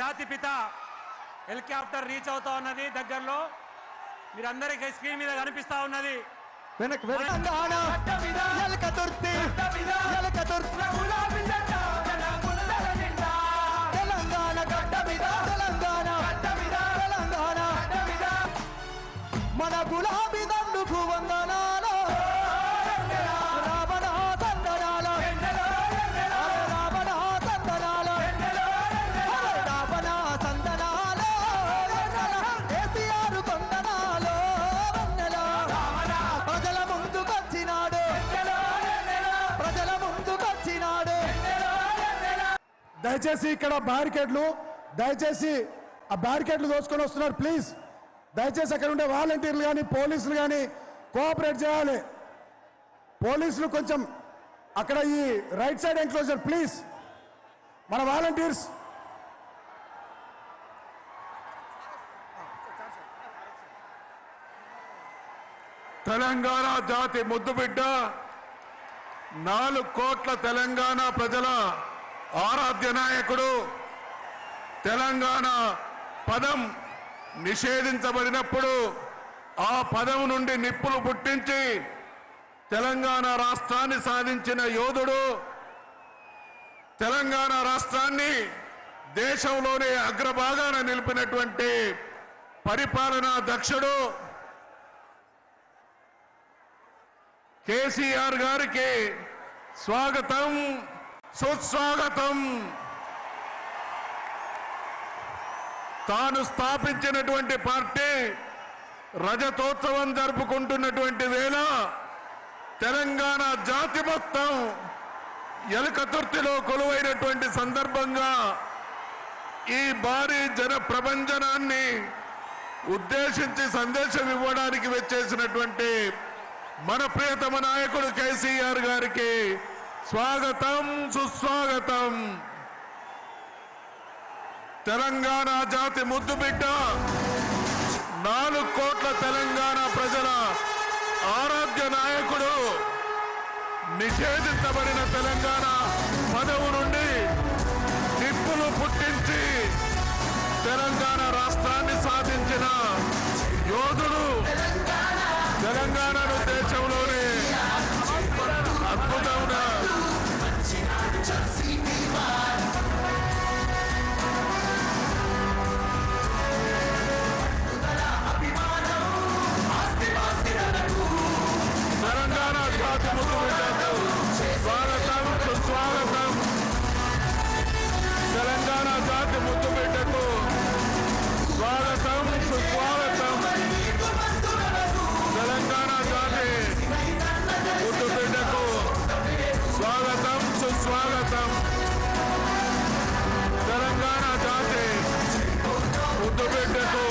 జాతి పిత helicopter reach అవుతా ఉన్నది దగ్గరలో. మీరందరికీ స్క్రీన్ మీద కనిపిస్తా ఉన్నది. వెనక్ ఎలక తుర్తి తుర్తి దయచేసి ఇక్కడ బ్యారికేడ్లు దయచేసి ఆ బ్యారికేడ్లు దోచుకొని వస్తున్నారు ప్లీజ్. దయచేసి అక్కడ ఉండే వాలంటీర్లు కానీ పోలీసులు కానీ కోఆపరేట్ చేయాలి. పోలీసులు కొంచెం అక్కడ ఈ రైట్ సైడ్ ఎంక్లోజర్ ప్లీజ్. మన వాలంటీర్స్. తెలంగాణ జాతి ముద్దుబిడ్డ నాలుగు కోట్ల తెలంగాణ ప్రజల ఆరాధ్య నాయకుడు తెలంగాణ పదం నిషేధించబడినప్పుడు ఆ పదం నుండి నిప్పులు పుట్టించి తెలంగాణ రాష్ట్రాన్ని సాధించిన యోధుడు తెలంగాణ రాష్ట్రాన్ని దేశంలోనే అగ్రభాగాన నిలిపినటువంటి పరిపాలనా దక్షుడు కేసీఆర్ గారికి స్వాగతం. సుస్వాగతం. తాను స్థాపించినటువంటి పార్టీ రజతోత్సవం జరుపుకుంటున్నటువంటి వేళ తెలంగాణ జాతి మొత్తం ఎలకతుర్తిలో కొలువైనటువంటి సందర్భంగా ఈ భారీ జన ప్రపంచనాన్ని ఉద్దేశించి సందేశం ఇవ్వడానికి వచ్చేసినటువంటి మన ప్రియతమ నాయకుడు కేసీఆర్ గారికి స్వాగతం సుస్వాగతం. తెలంగాణ జాతి ముద్దు బిడ్డ నాలుగు కోట్ల తెలంగాణ ప్రజల ఆరోగ్య నాయకుడు నిషేధించబడిన తెలంగాణ పదవు నుండి నిప్పులు పుట్టించి తెలంగాణ రాష్ట్రాన్ని సాధించిన యోధుడు తెలంగాణ స్వాగతం సుస్వాగతం. తెలంగాణ జాతి ముద్దు బిడ్డకు స్వాగతం సుస్వాగతం. తెలంగాణ జాతి ముద్దు బిడ్డకు స్వాగతం సుస్వాగతం. తెలంగాణ జాతి ముద్దు బిడ్డకు